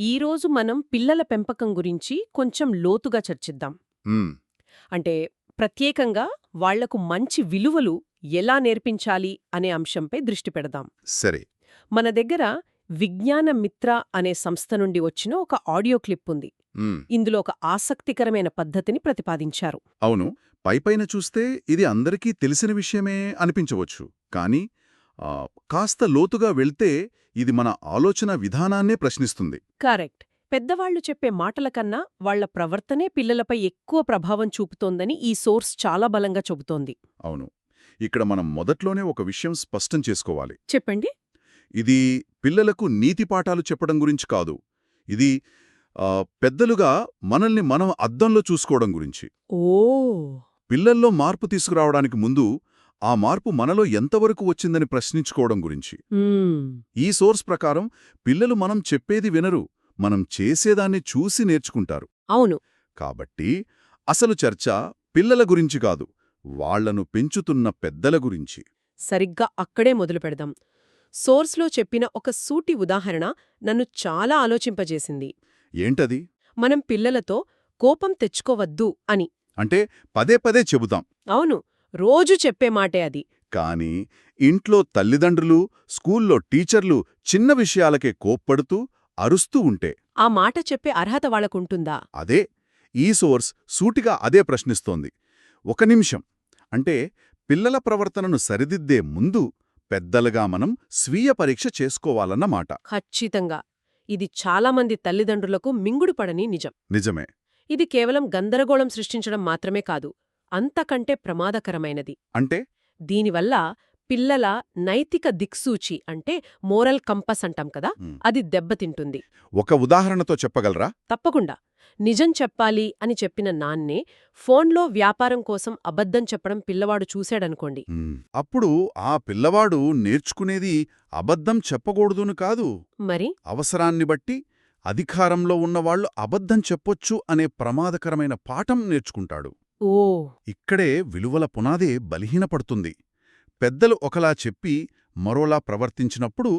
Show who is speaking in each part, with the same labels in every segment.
Speaker 1: ఈరోజు మనం పిల్లల పెంపకం గురించి కొంచెం లోతుగా చర్చిద్దాం. అంటే ప్రత్యేకంగా వాళ్ళకు మంచి విలువలు ఎలా నేర్పించాలి అనే అంశంపై దృష్టి పెడదాం.
Speaker 2: సరే.
Speaker 1: మన దగ్గర విజ్ఞాన మిత్ర అనే సంస్థ నుండి వచ్చిన ఒక ఆడియో క్లిప్ ఉంది. ఇందులో ఒక ఆసక్తికరమైన పద్ధతిని ప్రతిపాదించారు.
Speaker 2: అవును. పైపైన చూస్తే ఇది అందరికీ తెలిసిన విషయమే అనిపించవచ్చు. కానీ కాస్త లోతుగా వెళ్తే ఇది మన ఆలోచన విధానాన్నే ప్రశ్నిస్తుంది.
Speaker 1: కరెక్ట్. పెద్దవాళ్ళు చెప్పే మాటల కన్నా వాళ్ళ ప్రవర్తనే పిల్లలపై ఎక్కువ ప్రభావం చూపుతోందని ఈ సోర్స్ చాలా బలంగా చెబుతోంది.
Speaker 2: అవును. ఇక్కడ మనం మొదట్లోనే ఒక విషయం స్పష్టం చేసుకోవాలి.
Speaker 1: చెప్పండి.
Speaker 2: ఇది పిల్లలకు నీతి పాఠాలు చెప్పడం గురించి కాదు. ఇది పెద్దలుగా మనల్ని మనం అద్దంలో చూసుకోవడం గురించి.
Speaker 1: ఓ!
Speaker 2: పిల్లల్లో మార్పు తీసుకురావడానికి ముందు ఆ మార్పు మనలో ఎంతవరకు వచ్చిందని ప్రశ్నించుకోవడం గురించి. ఈ సోర్స్ ప్రకారం పిల్లలు మనం చెప్పేది వినరు మనం చేసేదాన్ని చూసి నేర్చుకుంటారు.
Speaker 1: అవును.
Speaker 2: కాబట్టి అసలు చర్చ పిల్లల గురించి కాదు వాళ్ళను పెంచుతున్న పెద్దల గురించి.
Speaker 1: సరిగ్గా అక్కడే మొదలు పెడదాం. సోర్స్లో చెప్పిన ఒక సూటి ఉదాహరణ నన్ను చాలా ఆలోచింపజేసింది.
Speaker 2: ఏంటది?
Speaker 1: మనం పిల్లలతో కోపం తెచ్చుకోవద్దు అని.
Speaker 2: అంటే పదే పదే చెబుతాం.
Speaker 1: అవును. రోజు చెప్పే మాటే అది.
Speaker 2: కాని ఇంట్లో తల్లిదండ్రులు స్కూల్లో టీచర్లు చిన్న విషయాలకే కోప్పడుతూ అరుస్తూ ఉంటే.
Speaker 1: ఆ మాట చెప్పే అర్హత వాళ్ళకుంటుందా?
Speaker 2: అదే ఈ సోర్స్ సూటిగా అదే ప్రశ్నిస్తోంది. ఒక నిమిషం. అంటే పిల్లల ప్రవర్తనను సరిదిద్దే ముందు పెద్దలుగా మనం స్వీయ పరీక్ష చేసుకోవాలన్నమాట
Speaker 1: ఖచ్చితంగా. ఇది చాలామంది తల్లిదండ్రులకు మింగుడుపడని నిజం.
Speaker 2: నిజమే.
Speaker 1: ఇది కేవలం గందరగోళం సృష్టించడం మాత్రమే కాదు. అంతకంటే ప్రమాదకరమైనది.
Speaker 2: అంటే?
Speaker 1: దీనివల్ల పిల్లల నైతిక దిక్సూచి అంటే మోరల్ కంపస్ అంటాం కదా అది దెబ్బతింటుంది.
Speaker 2: ఒక ఉదాహరణతో చెప్పగలరా?
Speaker 1: తప్పకుండా. నిజం చెప్పాలి అని చెప్పిన నాన్నే ఫోన్లో వ్యాపారం కోసం అబద్ధం చెప్పడం పిల్లవాడు చూశాడనుకోండి.
Speaker 2: అప్పుడు ఆ పిల్లవాడు నేర్చుకునేది అబద్ధం చెప్పకూడదును కాదు.
Speaker 1: మరి?
Speaker 2: అవసరాన్ని బట్టి అధికారంలో ఉన్నవాళ్ళు అబద్ధం చెప్పొచ్చు అనే ప్రమాదకరమైన పాఠం నేర్చుకుంటాడు.
Speaker 1: ఓ.
Speaker 2: ఇక్కడే విలువల పునాదే బలహీనపడుతుంది. పెద్దలు ఒకలా చెప్పి మరోలా ప్రవర్తించినప్పుడు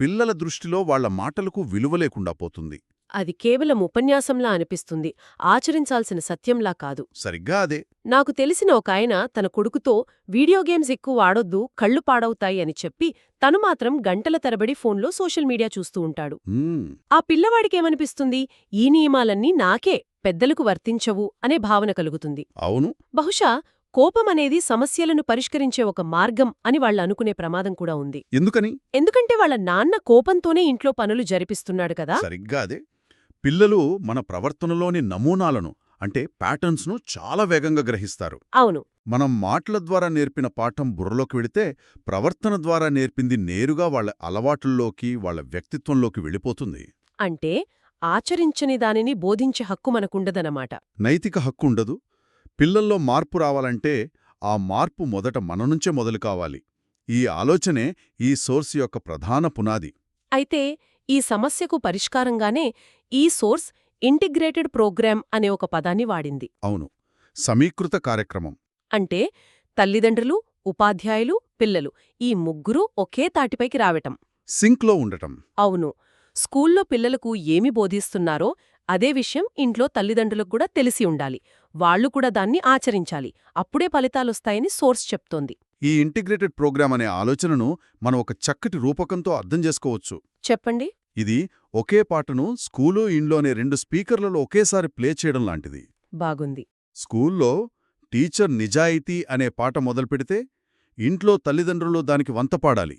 Speaker 2: పిల్లల దృష్టిలో వాళ్ళ మాటలకు విలువ లేకుండా పోతుంది.
Speaker 1: అది కేవలం ఉపన్యాసంలా అనిపిస్తుంది. ఆచరించాల్సిన సత్యంలా కాదు.
Speaker 2: సరిగ్గా అదే.
Speaker 1: నాకు తెలిసిన ఒక ఆయన తన కొడుకుతో వీడియో గేమ్స్ ఎక్కువ ఆడొద్దు కళ్ళు పాడవుతాయి అని చెప్పి తను మాత్రం గంటల తరబడి ఫోన్లో సోషల్ మీడియా చూస్తూ ఉంటాడు. ఆ పిల్లవాడికేమనిపిస్తుంది? ఈ నియమాలన్నీ నాకే. పెద్దలకు వర్తించవు అనే భావన కలుగుతుంది.
Speaker 2: అవును.
Speaker 1: బహుశా కోపం అనేది సమస్యలను పరిష్కరించే ఒక మార్గం అని వాళ్ళు అనుకునే ప్రమాదం కూడా ఉంది.
Speaker 2: ఎందుకని?
Speaker 1: ఎందుకంటే వాళ్ళ నాన్న కోపంతోనే ఇంట్లో పనులు జరిపిస్తున్నాడు కదా.
Speaker 2: సరిగ్గా అదే. పిల్లలు మన ప్రవర్తనలోని నమూనాలను అంటే ప్యాటర్న్స్ను చాలా వేగంగా గ్రహిస్తారు.
Speaker 1: అవును.
Speaker 2: మనం మాటల ద్వారా నేర్పిన పాఠం బుర్రలోకి వెళితే ప్రవర్తన ద్వారా నేర్పింది నేరుగా వాళ్ళ అలవాటుల్లోకి వాళ్ళ వ్యక్తిత్వంలోకి వెళ్ళిపోతుంది.
Speaker 1: అంటే ఆచరించని దానిని బోధించే హక్కు మనకుండదనమాట
Speaker 2: నైతిక హక్కు ఉండదు. పిల్లల్లో మార్పు రావాలంటే ఆ మార్పు మొదట మన నుంచే మొదలు కావాలి. ఈ ఆలోచనే ఈ సోర్స్ యొక్క ప్రధాన పునాది.
Speaker 1: అయితే ఈ సమస్యకు పరిష్కారంగానే ఈ సోర్స్ ఇంటిగ్రేటెడ్ ప్రోగ్రామ్ అనే ఒక పదాన్ని వాడింది.
Speaker 2: అవును. సమీకృత కార్యక్రమం.
Speaker 1: అంటే తల్లిదండ్రులు ఉపాధ్యాయులు పిల్లలు ఈ ముగ్గురూ ఒకే తాటిపైకి రావటం.
Speaker 2: సింక్లో ఉండటం.
Speaker 1: అవును. స్కూల్లో పిల్లలకు ఏమి బోధిస్తున్నారో అదే విషయం ఇంట్లో తల్లిదండ్రులకు కూడా తెలిసి ఉండాలి. వాళ్ళు కూడా దాన్ని ఆచరించాలి. అప్పుడే ఫలితాలొస్తాయని సోర్స్ చెప్తోంది.
Speaker 2: ఈ ఇంటిగ్రేటెడ్ ప్రోగ్రామ్ అనే ఆలోచనను మనం ఒక చక్కటి రూపకంతో అర్థం చేసుకోవచ్చు.
Speaker 1: చెప్పండి?
Speaker 2: ఇది ఒకే పాటను స్కూలు ఇంట్లో అనే రెండు స్పీకర్లలో ఒకేసారి ప్లే చేయడం లాంటిది.
Speaker 1: బాగుంది.
Speaker 2: స్కూల్లో టీచర్ నిజాయితీ అనే పాట మొదలుపెడితే ఇంట్లో తల్లిదండ్రులు దానికి వంత పాడాలి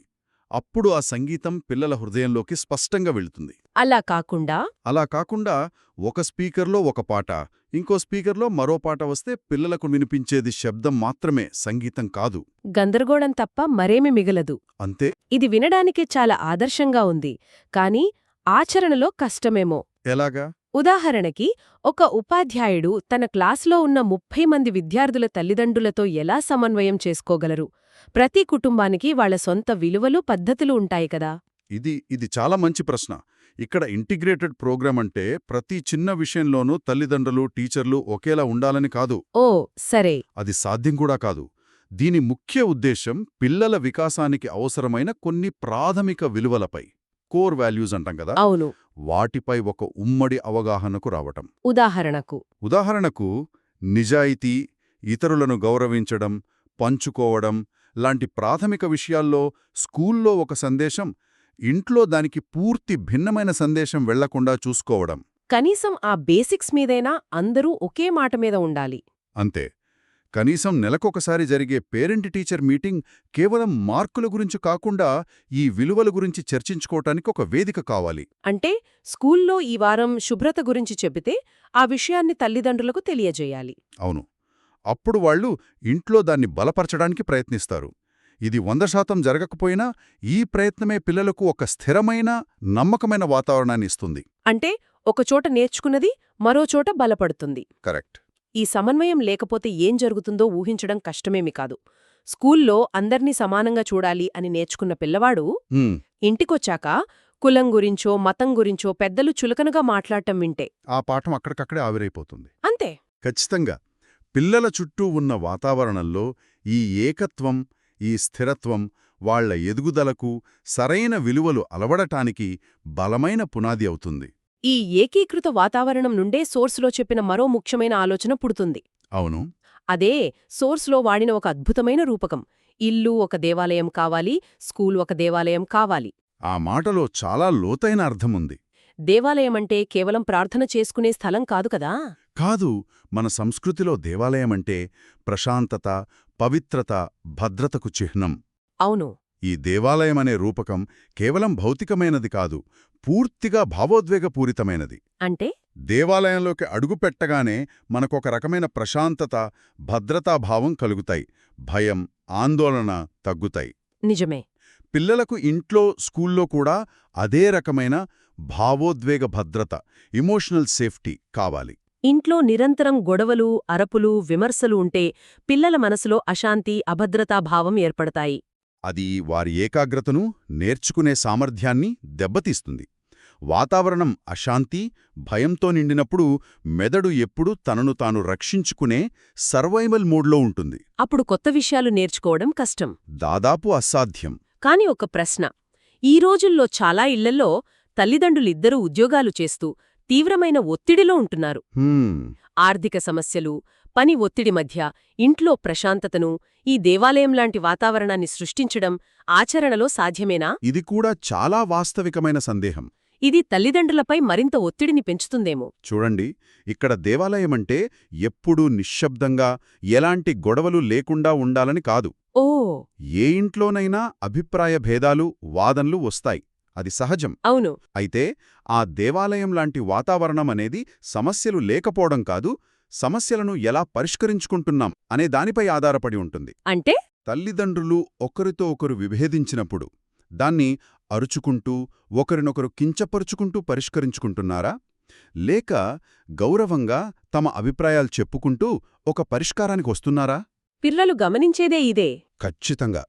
Speaker 2: అప్పుడు ఆ సంగీతం పిల్లల హృదయంలోకి స్పష్టంగా వెళుతుంది.
Speaker 1: అలా కాకుండా?
Speaker 2: అలా కాకుండా ఒక స్పీకర్లో ఒక పాట ఇంకో స్పీకర్లో మరో పాట వస్తే పిల్లలకు వినిపించేది శబ్దం మాత్రమే సంగీతం కాదు.
Speaker 1: గందరగోళం తప్ప మరేమి మిగలదు.
Speaker 2: అంతే.
Speaker 1: ఇది వినడానికి చాలా ఆదర్శంగా ఉంది. కాని ఆచరణలో కష్టమేమో.
Speaker 2: ఎలాగా?
Speaker 1: ఉదాహరణకి ఒక ఉపాధ్యాయుడు తన క్లాసులో ఉన్న ముప్పై మంది విద్యార్థుల తల్లిదండ్రులతో ఎలా సమన్వయం చేసుకోగలరు? ప్రతి కుటుంబానికి వాళ్ళ సొంత విలువలు పద్ధతులు ఉంటాయి కదా?
Speaker 2: ఇది ఇది చాలా మంచి ప్రశ్న. ఇక్కడ ఇంటిగ్రేటెడ్ ప్రోగ్రామ్ అంటే ప్రతి చిన్న విషయంలోనూ తల్లిదండ్రులు టీచర్లు ఒకేలా ఉండాలని కాదు.
Speaker 1: ఓ సరే.
Speaker 2: అది సాధ్యం కూడా కాదు. దీని ముఖ్య ఉద్దేశం పిల్లల వికాసానికి అవసరమైన కొన్ని ప్రాథమిక విలువలపై. కోర్ వాల్యూస్ అంటాం కదా?
Speaker 1: అవును.
Speaker 2: వాటిపై ఒక ఉమ్మడి అవగాహనకు రావటం.
Speaker 1: ఉదాహరణకు.
Speaker 2: ఉదాహరణకు నిజాయితీ ఇతరులను గౌరవించడం పంచుకోవడం లాంటి ప్రాథమిక విషయాల్లో స్కూల్లో ఒక సందేశం ఇంట్లో దానికి పూర్తి భిన్నమైన సందేశం వెళ్ళకుండా చూసుకోవడం.
Speaker 1: కనీసం ఆ బేసిక్స్ మీదైనా అందరూ ఒకే మాట మీద ఉండాలి.
Speaker 2: అంతే. కనీసం నెలకొకసారి జరిగే పేరెంట్ టీచర్ మీటింగ్ కేవలం మార్కుల గురించి కాకుండా ఈ విలువల గురించి చర్చించుకోవటానికి ఒక వేదిక కావాలి.
Speaker 1: అంటే స్కూల్లో ఈ వారం శుభ్రత గురించి చెబితే ఆ విషయాన్ని తల్లిదండ్రులకు తెలియజేయాలి.
Speaker 2: అవును. అప్పుడు వాళ్ళు ఇంట్లో దాన్ని బలపరచడానికి ప్రయత్నిస్తారు. ఇది వంద శాతం జరగకపోయినా ఈ ప్రయత్నమే పిల్లలకు ఒక స్థిరమైన నమ్మకమైన వాతావరణాన్ని ఇస్తుంది.
Speaker 1: అంటే ఒకచోట నేర్చుకున్నది మరోచోట బలపడుతుంది.
Speaker 2: కరెక్ట్.
Speaker 1: ఈ సమన్వయం లేకపోతే ఏం జరుగుతుందో ఊహించడం కష్టమేమి కాదు. స్కూల్లో అందర్నీ సమానంగా చూడాలి అని నేర్చుకున్న పిల్లవాడు ఇంటికొచ్చాక కులం గురించో మతం గురించో పెద్దలు చులకనగా మాట్లాడటం వింటే.
Speaker 2: ఆ పాఠం అక్కడికక్కడే ఆవిరైపోతుంది.
Speaker 1: అంతే.
Speaker 2: ఖచ్చితంగా. పిల్లల చుట్టూ ఉన్న వాతావరణంలో ఈ ఏకత్వం ఈ స్థిరత్వం వాళ్ళ ఎదుగుదలకు సరైన విలువలు అలవడటానికి బలమైన పునాది అవుతుంది.
Speaker 1: ఈ ఏకీకృత వాతావరణం నుండే సోర్స్లో చెప్పిన మరో ముఖ్యమైన ఆలోచన పుడుతుంది.
Speaker 2: అవును.
Speaker 1: అదే సోర్స్లో వాడిన ఒక అద్భుతమైన రూపకం. ఇల్లు ఒక దేవాలయం కావాలి స్కూల్ ఒక దేవాలయం కావాలి.
Speaker 2: ఆ మాటలో చాలా లోతైన అర్థముంది
Speaker 1: దేవాలయమంటే కేవలం ప్రార్థన చేసుకునే స్థలం కాదు కదా?
Speaker 2: కాదు మన సంస్కృతిలో దేవాలయమంటే ప్రశాంతత పవిత్రత భద్రతకు చిహ్నం.
Speaker 1: అవును.
Speaker 2: ఈ దేవాలయమనే రూపకం కేవలం భౌతికమైనది కాదు పూర్తిగా భావోద్వేగపూరితమైనది.
Speaker 1: అంటే?
Speaker 2: దేవాలయంలోకి అడుగుపెట్టగానే మనకొక రకమైన ప్రశాంతత భద్రతాభావం కలుగుతాయి. భయం ఆందోళన తగ్గుతాయి.
Speaker 1: నిజమే.
Speaker 2: పిల్లలకు ఇంట్లో స్కూల్లో కూడా అదే రకమైన భావోద్వేగ భద్రత ఇమోషనల్ సేఫ్టీ కావాలి.
Speaker 1: ఇంట్లో నిరంతరం గొడవలు అరపులు విమర్శలు ఉంటే పిల్లల మనసులో అశాంతి అభద్రతా భావం ఏర్పడతాయి.
Speaker 2: అది వారి ఏకాగ్రతను నేర్చుకునే సామర్థ్యాన్ని దెబ్బతీస్తుంది. వాతావరణం అశాంతి భయంతో నిండినప్పుడు మెదడు ఎప్పుడూ తనను తాను రక్షించుకునే సర్వైవల్ మోడ్లో ఉంటుంది.
Speaker 1: అప్పుడు కొత్త విషయాలు నేర్చుకోవడం కష్టం.
Speaker 2: దాదాపు అసాధ్యం.
Speaker 1: కాని ఒక ప్రశ్న. ఈ రోజుల్లో చాలా ఇళ్ళలో తల్లిదండ్రులిద్దరూ ఉద్యోగాలు చేస్తూ తీవ్రమైన ఒత్తిడిలో ఉంటున్నారు. ఆర్థిక సమస్యలు పని ఒత్తిడి మధ్య ఇంట్లో ప్రశాంతతను ఈ దేవాలయం లాంటి వాతావరణాన్ని సృష్టించడం ఆచరణలో సాధ్యమేనా?
Speaker 2: ఇది కూడా చాలా వాస్తవికమైన సందేహం.
Speaker 1: ఇది తల్లిదండ్రులపై మరింత ఒత్తిడిని పెంచుతుందేమో?
Speaker 2: చూడండి ఇక్కడ దేవాలయమంటే ఎప్పుడూ నిశ్శబ్దంగా ఎలాంటి గొడవలు లేకుండా ఉండాలని కాదు.
Speaker 1: ఓ!
Speaker 2: ఏ ఇంట్లోనైనా అభిప్రాయ భేదాలు వాదనలు వస్తాయి. అది సహజం.
Speaker 1: అవును.
Speaker 2: అయితే ఆ దేవాలయం లాంటి వాతావరణం అనేది సమస్యలు లేకపోవడం కాదు సమస్యలను ఎలా పరిష్కరించుకుంటున్నాం అనే దానిపై ఆధారపడి ఉంటుంది.
Speaker 1: అంటే?
Speaker 2: తల్లిదండ్రులు ఒకరితో ఒకరు విభేదించినప్పుడు దాన్ని అరుచుకుంటూ ఒకరినొకరు కించపరుచుకుంటూ పరిష్కరించుకుంటున్నారా? లేక గౌరవంగా తమ అభిప్రాయాలు చెప్పుకుంటూ ఒక పరిష్కారానికి వస్తున్నారా?
Speaker 1: పిల్లలు గమనించేదే ఇదే.
Speaker 2: ఖచ్చితంగా.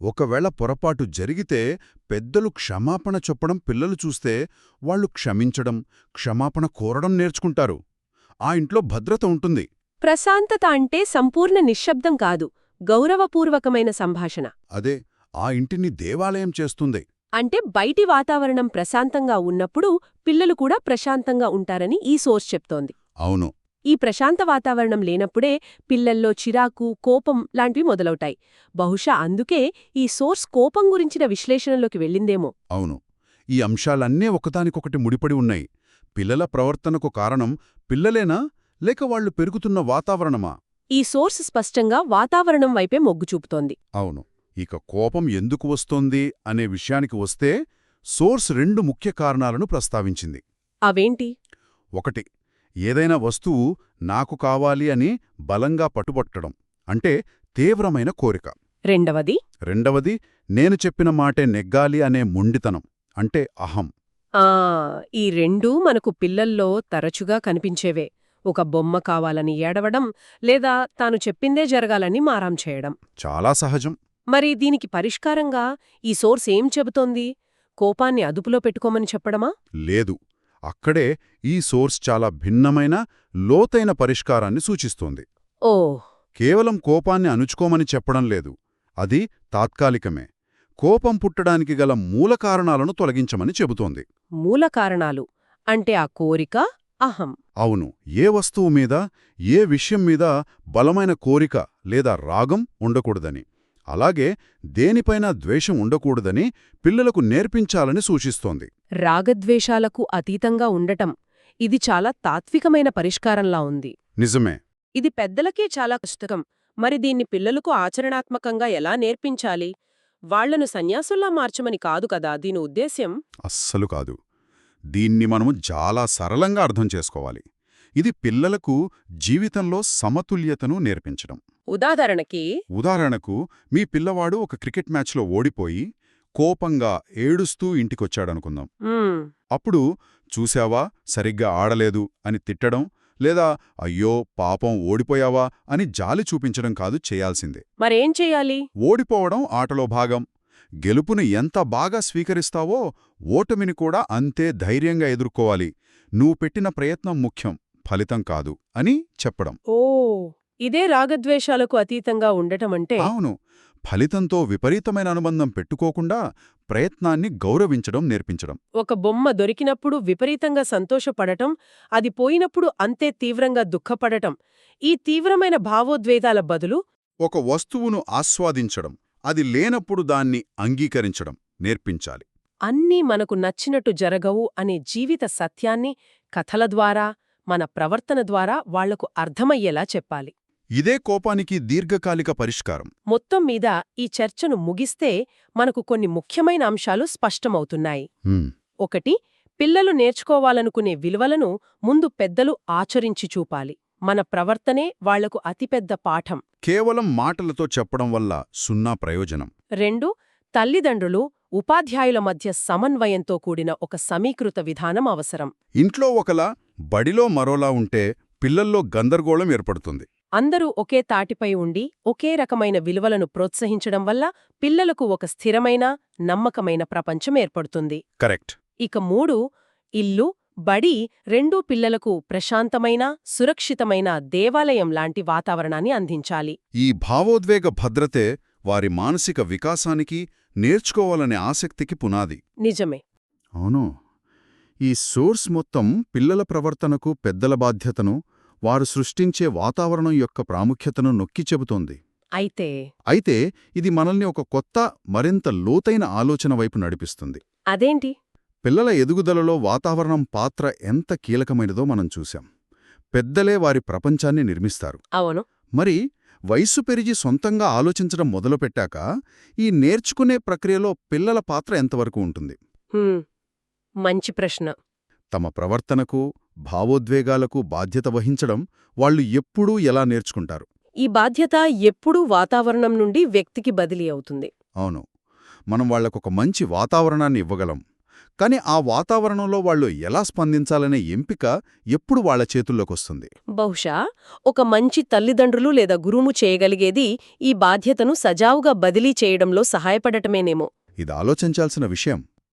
Speaker 2: ఒకవేళ పొరపాటు జరిగితే పెద్దలు క్షమాపణ చెప్పడం పిల్లలు చూస్తే వాళ్ళు క్షమించడం క్షమాపణ కోరడం నేర్చుకుంటారు. ఆ ఇంట్లో భద్రత ఉంటుంది.
Speaker 1: ప్రశాంతత అంటే సంపూర్ణ నిశ్శబ్దం కాదు గౌరవపూర్వకమైన సంభాషణ.
Speaker 2: అదే ఆ ఇంటిని దేవాలయం చేస్తుంది.
Speaker 1: అంటే బయటి వాతావరణం ప్రశాంతంగా ఉన్నప్పుడు పిల్లలు కూడా ప్రశాంతంగా ఉంటారని ఈ సోర్స్ చెప్తోంది.
Speaker 2: అవును.
Speaker 1: ఈ ప్రశాంత వాతావరణం లేనప్పుడే పిల్లల్లో చిరాకు కోపం లాంటివి మొదలవుతాయి. బహుశా అందుకే ఈ సోర్స్ కోపం గురించిన విశ్లేషణలోకి వెళ్ళిందేమో.
Speaker 2: అవును. ఈ అంశాలన్నీ ఒకదానికొకటి ముడిపడి ఉన్నాయి. పిల్లల ప్రవర్తనకు కారణం పిల్లలేనా? లేక వాళ్ళు పెరుగుతున్న వాతావరణమా?
Speaker 1: ఈ సోర్స్ స్పష్టంగా వాతావరణం వైపే మొగ్గు చూపుతోంది.
Speaker 2: అవును. ఇక కోపం ఎందుకు వస్తోంది అనే విషయానికి వస్తే సోర్స్ రెండు ముఖ్య కారణాలను ప్రస్తావించింది.
Speaker 1: అవేంటి?
Speaker 2: ఒకటి ఏదైనా వస్తువు నాకు కావాలి అని బలంగా పట్టుబట్టడం అంటే తీవ్రమైన కోరిక.
Speaker 1: రెండవది?
Speaker 2: రెండవది నేను చెప్పిన మాటే నెగ్గాలి అనే మొండితనం అంటే అహం.
Speaker 1: ఆ ఈ రెండూ మనకు పిల్లల్లో తరచుగా కనిపించేవే. ఒక బొమ్మ కావాలని ఏడవడం లేదా తాను చెప్పిందే జరగాలని మారాం చేయడం.
Speaker 2: చాలా సహజం.
Speaker 1: మరి దీనికి పరిష్కారంగా ఈ సోర్స్ ఏం చెబుతోంది? కోపాన్ని అదుపులో పెట్టుకోమని చెప్పడమా?
Speaker 2: లేదు. అక్కడే ఈ సోర్స్ చాలా భిన్నమైన లోతైన పరిష్కారాన్ని సూచిస్తోంది.
Speaker 1: ఓ.
Speaker 2: కేవలం కోపాన్ని అణుచుకోమని చెప్పడం లేదు. అది తాత్కాలికమే. కోపం పుట్టడానికి గల మూల కారణాలను తొలగించమని చెబుతోంది.
Speaker 1: మూల కారణాలు. అంటే ఆ కోరిక అహం.
Speaker 2: అవును. ఏ వస్తువు మీద ఏ విషయం మీద బలమైన కోరిక లేదా రాగం ఉండకూడదని. అలాగే దేనిపైనా ద్వేషం ఉండకూడదని పిల్లలకు నేర్పించాలని సూచిస్తోంది.
Speaker 1: రాగద్వేషాలకు అతీతంగా ఉండటం ఇది చాలా తాత్వికమైన పరిష్కారంలా ఉంది.
Speaker 2: నిజమే.
Speaker 1: ఇది పెద్దలకే చాలా కష్టకం మరి దీన్ని పిల్లలకు ఆచరణాత్మకంగా ఎలా నేర్పించాలి? వాళ్ళను సన్యాసుల్లా మార్చమని కాదు కదా దీని ఉద్దేశ్యం?
Speaker 2: అస్సలు కాదు. దీన్ని మనము చాలా సరళంగా అర్థం చేసుకోవాలి. ఇది పిల్లలకు జీవితంలో సమతుల్యతను నేర్పించడం.
Speaker 1: ఉదాహరణకి
Speaker 2: ఉదాహరణకు మీ పిల్లవాడు ఒక క్రికెట్ మ్యాచ్లో ఓడిపోయి కోపంగా ఏడుస్తూ ఇంటికొచ్చాడనుకుందాం.
Speaker 1: "మ్మ్,
Speaker 2: అప్పుడు చూశావా? సరిగ్గా ఆడలేదు అని తిట్టడం లేదా అయ్యో పాపం ఓడిపోయావా? అని జాలి చూపించడం కాదు చేయాల్సిందే.
Speaker 1: మరేం చెయ్యాలి
Speaker 2: ఓడిపోవడం ఆటలో భాగం. గెలుపును ఎంత బాగా స్వీకరిస్తావో ఓటమిని కూడా అంతే ధైర్యంగా ఎదుర్కోవాలి. నువ్వు పెట్టిన ప్రయత్నం ముఖ్యం. ఫలితం కాదు అని చెప్పడం.
Speaker 1: ఓ ఇదే రాగద్వేషాలకు అతీతంగా ఉండటమంటే
Speaker 2: అవును. ఫలితంతో విపరీతమైన అనుబంధం పెట్టుకోకుండా ప్రయత్నాన్ని గౌరవించడం నేర్పించడం.
Speaker 1: ఒక బొమ్మ దొరికినప్పుడు విపరీతంగా సంతోషపడటం అది పోయినప్పుడు అంతే తీవ్రంగా దుఃఖపడటం ఈ తీవ్రమైన భావోద్వేగాల బదులు?
Speaker 2: ఒక వస్తువును ఆస్వాదించడం అది లేనప్పుడు దాన్ని అంగీకరించడం నేర్పించాలి.
Speaker 1: అన్నీ మనకు నచ్చినట్టు జరగవు అనే జీవిత సత్యాన్ని కథల ద్వారా మన ప్రవర్తన ద్వారా వాళ్ళకు అర్థమయ్యేలా చెప్పాలి.
Speaker 2: ఇదే కోపానికి దీర్ఘకాలిక పరిష్కారం.
Speaker 1: మొత్తం మీద ఈ చర్చను ముగిస్తే మనకు కొన్ని ముఖ్యమైన అంశాలు స్పష్టమవుతున్నాయి. ఒకటి పిల్లలు నేర్చుకోవాలనుకునే విలువలను ముందు పెద్దలు ఆచరించి చూపాలి. మన ప్రవర్తనే వాళ్ళకు అతిపెద్ద పాఠం.
Speaker 2: కేవలం మాటలతో చెప్పడం వల్ల సున్నా ప్రయోజనం.
Speaker 1: రెండు తల్లిదండ్రులు ఉపాధ్యాయుల మధ్య సమన్వయంతో కూడిన ఒక సమీకృత విధానం అవసరం.
Speaker 2: ఇంట్లో ఒకలా బడిలో మరోలా ఉంటే పిల్లల్లో గందరగోళం ఏర్పడుతుంది.
Speaker 1: అందరూ ఒకే తాటిపై ఉండి ఒకే రకమైన విలువలను ప్రోత్సహించడం వల్ల పిల్లలకు ఒక స్థిరమైన నమ్మకమైన ప్రపంచం ఏర్పడుతుంది.
Speaker 2: కరెక్ట్.
Speaker 1: ఇక మూడు ఇల్లు బడి రెండూ పిల్లలకు ప్రశాంతమైన సురక్షితమైన దేవాలయం లాంటి వాతావరణాన్ని అందించాలి.
Speaker 2: ఈ భావోద్వేగ భద్రతే వారి మానసిక వికాసానికి నేర్చుకోవాలనే ఆసక్తికి పునాది.
Speaker 1: నిజమే.
Speaker 2: అవును. ఈ సోర్స్ మొత్తం పిల్లల ప్రవర్తనకు పెద్దల బాధ్యతను వారు సృష్టించే వాతావరణం యొక్క ప్రాముఖ్యతను నొక్కి చెబుతోంది.
Speaker 1: అయితే
Speaker 2: అయితే ఇది మనల్ని ఒక కొత్త మరింత లోతైన ఆలోచన వైపు నడిపిస్తుంది.
Speaker 1: అదేంటి?
Speaker 2: పిల్లల ఎదుగుదలలో వాతావరణం పాత్ర ఎంత కీలకమైనదో మనం చూశాం. పెద్దలే వారి ప్రపంచాన్ని నిర్మిస్తారు.
Speaker 1: అవును.
Speaker 2: మరి వయస్సు పెరిగి సొంతంగా ఆలోచించడం మొదలుపెట్టాక ఈ నేర్చుకునే ప్రక్రియలో పిల్లల పాత్ర ఎంతవరకు ఉంటుంది.
Speaker 1: మంచి ప్రశ్న.
Speaker 2: తమ ప్రవర్తనకు భావోద్వేగాలకు బాధ్యత వహించడం వాళ్ళు ఎప్పుడూ ఎలా నేర్చుకుంటారు?
Speaker 1: ఈ బాధ్యత ఎప్పుడూ వాతావరణం నుండి వ్యక్తికి బదిలీ అవుతుంది.
Speaker 2: అవును. మనం వాళ్ళకొక మంచి వాతావరణాన్ని ఇవ్వగలం. కాని ఆ వాతావరణంలో వాళ్ళు ఎలా స్పందించాలనే ఎంపిక ఎప్పుడు వాళ్ళ చేతుల్లోకొస్తుంది?
Speaker 1: బహుశా ఒక మంచి తల్లిదండ్రులు లేదా గురువు చేయగలిగేది ఈ బాధ్యతను సజావుగా బదిలీ చేయడంలో సహాయపడటమేనేమో.
Speaker 2: ఇది ఆలోచించాల్సిన విషయం.